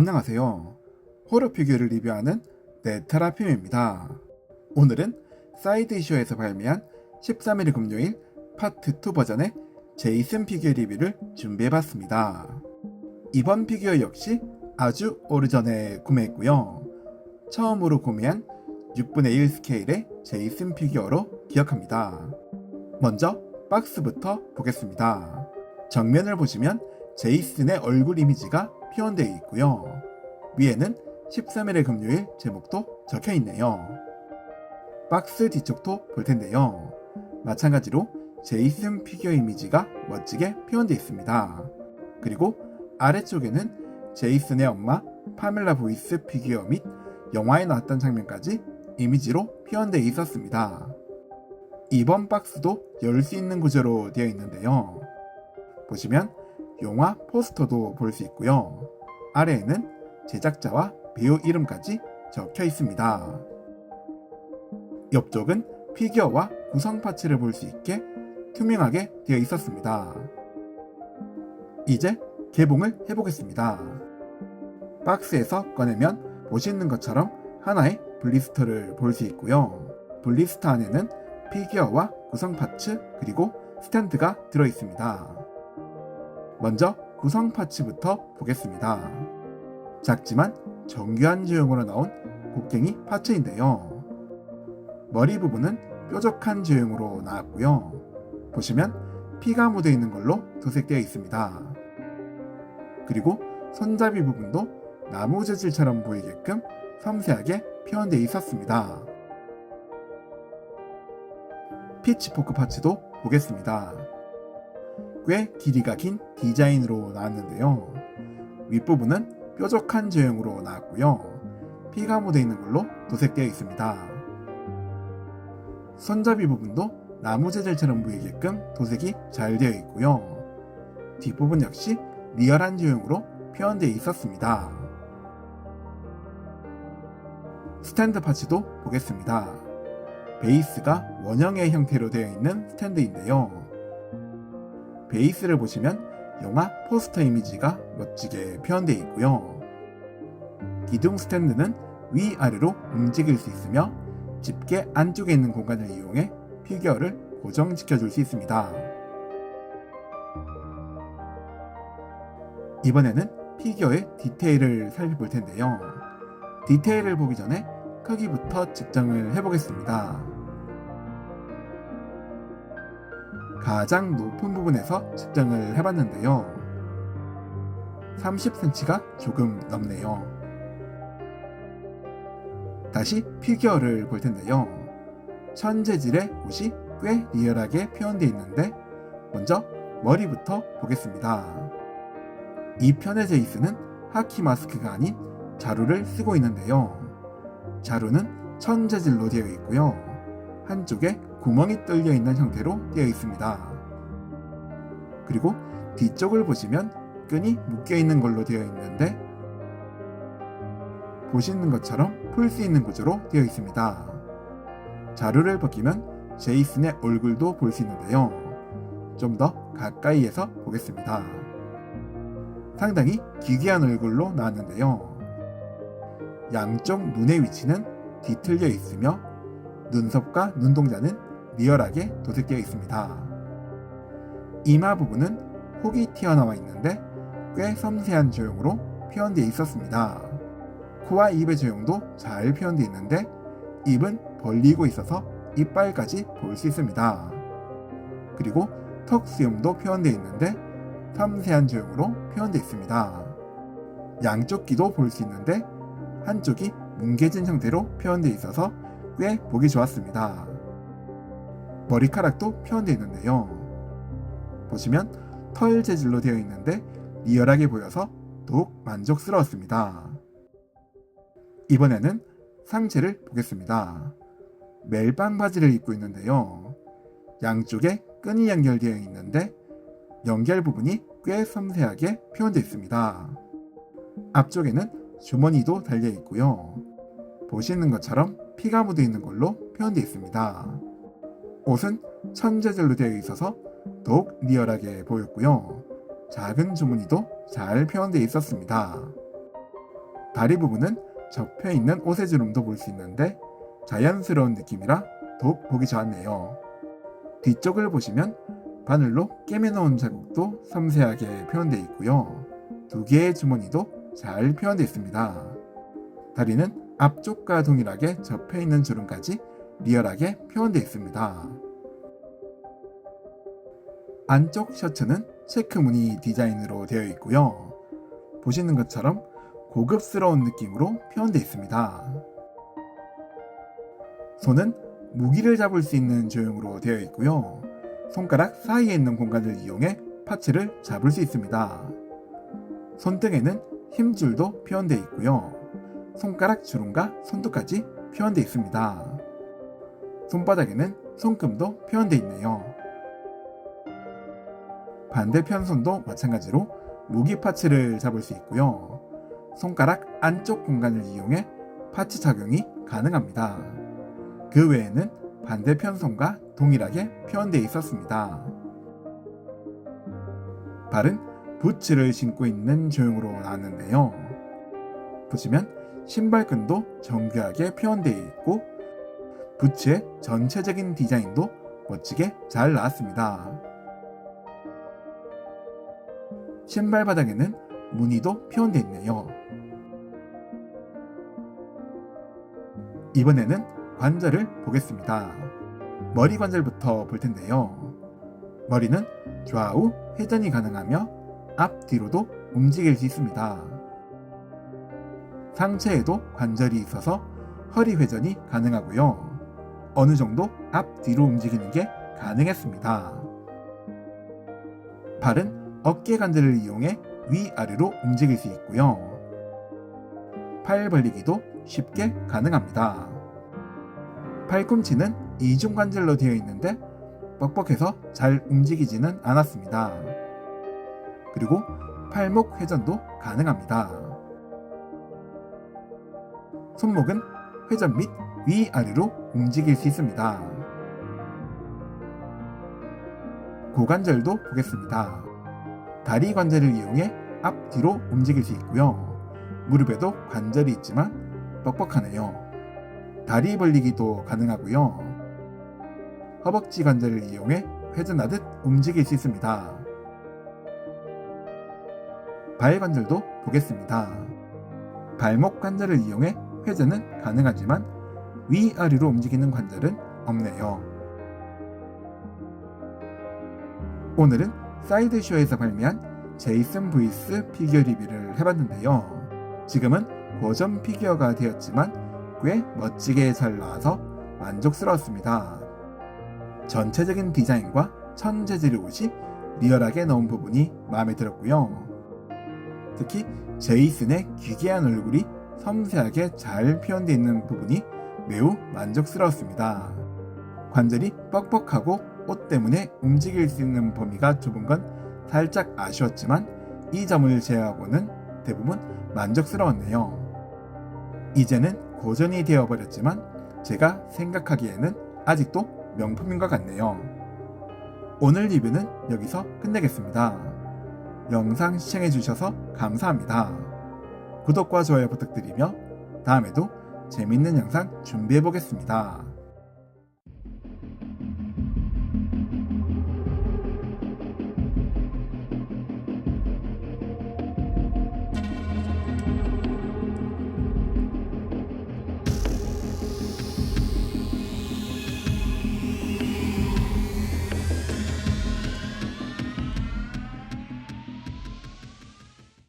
안녕하세요. 호러 피규어를 리뷰하는 네타라핌입니다. 오늘은 사이드 이슈에서 발매한 13일 금요일 파트 2 버전의 제이슨 피규어 리뷰를 준비해봤습니다. 이번 피규어 역시 아주 오래전에 구매했고요. 처음으로 구매한 6분의 1 스케일의 제이슨 피규어로 기억합니다. 먼저 박스부터 보겠습니다. 정면을 보시면 제이슨의 얼굴 이미지가 표현되어 있고요. 위에는 13일의 금요일 제목도 적혀 있네요. 박스 뒤쪽도 볼 텐데요. 마찬가지로 제이슨 피규어 이미지가 멋지게 표현되어 있습니다. 그리고 아래쪽에는 제이슨의 엄마 파멜라 보이스 피규어 및 영화에 나왔던 장면까지 이미지로 표현되어 있었습니다. 이번 박스도 열 수 있는 구조로 되어 있는데요. 보시면 영화 포스터도 볼 수 있고요. 아래에는 제작자와 배우 이름까지 적혀 있습니다. 옆쪽은 피규어와 구성 파츠를 볼 수 있게 투명하게 되어 있었습니다. 이제 개봉을 해보겠습니다. 박스에서 꺼내면 보시는 것처럼 하나의 블리스터를 볼 수 있고요. 블리스터 안에는 피규어와 구성 파츠 그리고 스탠드가 들어 있습니다. 먼저 구성 파츠부터 보겠습니다. 작지만 정교한 제형으로 나온 곡괭이 파츠인데요. 머리 부분은 뾰족한 제형으로 나왔고요. 보시면 피가 묻어 있는 걸로 도색되어 있습니다. 그리고 손잡이 부분도 나무 재질처럼 보이게끔 섬세하게 표현되어 있었습니다. 피치포크 파츠도 보겠습니다. 꽤 길이가 긴 디자인으로 나왔는데요. 윗부분은 뾰족한 제형으로 나왔고요. 피가 묻어 있는 걸로 도색되어 있습니다. 손잡이 부분도 나무 재질처럼 보이게끔 도색이 잘 되어 있고요. 뒷부분 역시 리얼한 제형으로 표현되어 있었습니다. 스탠드 파츠도 보겠습니다. 베이스가 원형의 형태로 되어 있는 스탠드인데요. 베이스를 보시면 영화 포스터 이미지가 멋지게 표현되어 있고요. 기둥 스탠드는 위아래로 움직일 수 있으며 집게 안쪽에 있는 공간을 이용해 피규어를 고정시켜 줄 수 있습니다. 이번에는 피규어의 디테일을 살펴볼 텐데요. 디테일을 보기 전에 크기부터 측정을 해보겠습니다. 가장 높은 부분에서 측정을 해봤는데요. 30cm가 조금 넘네요. 다시 피규어를 볼 텐데요. 천재질의 옷이 꽤 리얼하게 표현되어 있는데 먼저 머리부터 보겠습니다. 이 편의 제이스는 하키 마스크가 아닌 자루를 쓰고 있는데요. 자루는 천재질로 되어 있고요. 한쪽에 구멍이 뚫려 있는 형태로 되어 있습니다. 그리고 뒤쪽을 보시면 끈이 묶여 있는 걸로 되어 있는데 보시는 것처럼 풀 수 있는 구조로 되어 있습니다. 자루를 벗기면 제이슨의 얼굴도 볼 수 있는데요. 좀 더 가까이에서 보겠습니다. 상당히 기괴한 얼굴로 나왔는데요. 양쪽 눈의 위치는 뒤틀려 있으며 눈썹과 눈동자는 리얼하게 도색되어 있습니다. 이마 부분은 혹이 튀어나와 있는데 꽤 섬세한 조형으로 표현되어 있었습니다. 코와 입의 조형도 잘 표현되어 있는데 입은 벌리고 있어서 이빨까지 볼 수 있습니다. 그리고 턱 수염도 표현되어 있는데 섬세한 조형으로 표현되어 있습니다. 양쪽 귀도 볼 수 있는데 한쪽이 뭉개진 형태로 표현되어 있어서 꽤 보기 좋았습니다. 머리카락도 표현되어 있는데요. 보시면 털 재질로 되어 있는데 리얼하게 보여서 더욱 만족스러웠습니다. 이번에는 상체를 보겠습니다. 멜빵 바지를 입고 있는데요. 양쪽에 끈이 연결되어 있는데 연결 부분이 꽤 섬세하게 표현되어 있습니다. 앞쪽에는 주머니도 달려 있고요. 보시는 것처럼 피가 묻어 있는 걸로 표현되어 있습니다. 옷은 천재질로 되어 있어서 더욱 리얼하게 보였고요. 작은 주머니도 잘 표현되어 있었습니다. 다리 부분은 접혀 있는 옷의 주름도 볼 수 있는데 자연스러운 느낌이라 더욱 보기 좋았네요. 뒤쪽을 보시면 바늘로 깨매놓은 자국도 섬세하게 표현되어 있고요. 두 개의 주머니도 잘 표현되어 있습니다. 다리는 앞쪽과 동일하게 접혀 있는 주름까지 리얼하게 표현되어 있습니다. 안쪽 셔츠는 체크 무늬 디자인으로 되어 있고요. 보시는 것처럼 고급스러운 느낌으로 표현되어 있습니다. 손은 무기를 잡을 수 있는 조형으로 되어 있고요. 손가락 사이에 있는 공간을 이용해 파츠를 잡을 수 있습니다. 손등에는 힘줄도 표현되어 있고요. 손가락 주름과 손톱까지 표현되어 있습니다. 손바닥에는 손금도 표현되어 있네요. 반대편 손도 마찬가지로 무기 파츠를 잡을 수 있고요. 손가락 안쪽 공간을 이용해 파츠 착용이 가능합니다. 그 외에는 반대편 손과 동일하게 표현되어 있었습니다. 발은 부츠를 신고 있는 조형으로 나왔는데요. 보시면 신발끈도 정교하게 표현되어 있고 부츠의 전체적인 디자인도 멋지게 잘 나왔습니다. 신발 바닥에는 무늬도 표현되어 있네요. 이번에는 관절을 보겠습니다. 머리 관절부터 볼 텐데요. 머리는 좌우 회전이 가능하며 앞 뒤로도 움직일 수 있습니다. 상체에도 관절이 있어서 허리 회전이 가능하고요. 어느 정도 앞뒤로 움직이는 게 가능했습니다. 발은 어깨 관절을 이용해 위아래로 움직일 수 있고요. 팔 벌리기도 쉽게 가능합니다. 팔꿈치는 이중 관절로 되어 있는데 뻑뻑해서 잘 움직이지는 않았습니다. 그리고 팔목 회전도 가능합니다. 손목은 회전 및 위아래로 움직일 수 있습니다. 고관절도 보겠습니다. 다리 관절을 이용해 앞뒤로 움직일 수 있고요. 무릎에도 관절이 있지만 뻑뻑하네요. 다리 벌리기도 가능하고요. 허벅지 관절을 이용해 회전하듯 움직일 수 있습니다. 발 관절도 보겠습니다. 발목 관절을 이용해 회전은 가능하지만 위아래로 움직이는 관절은 없네요. 오늘은 사이드쇼에서 발매한 제이슨 브이스 피규어 리뷰를 해봤는데요. 지금은 고전 피규어가 되었지만 꽤 멋지게 잘 나와서 만족스러웠습니다. 전체적인 디자인과 천 재질의 옷이 리얼하게 넣은 부분이 마음에 들었고요. 특히 제이슨의 기괴한 얼굴이 섬세하게 잘 표현되어 있는 부분이 매우 만족스러웠습니다. 관절이 뻑뻑하고 옷 때문에 움직일 수 있는 범위가 좁은 건 살짝 아쉬웠지만 이 점을 제외하고는 대부분 만족스러웠네요. 이제는 고전이 되어버렸지만 제가 생각하기에는 아직도 명품인 것 같네요. 오늘 리뷰는 여기서 끝내겠습니다. 영상 시청해주셔서 감사합니다. 구독과 좋아요 부탁드리며 다음에도 재밌는 영상 준비해 보겠습니다.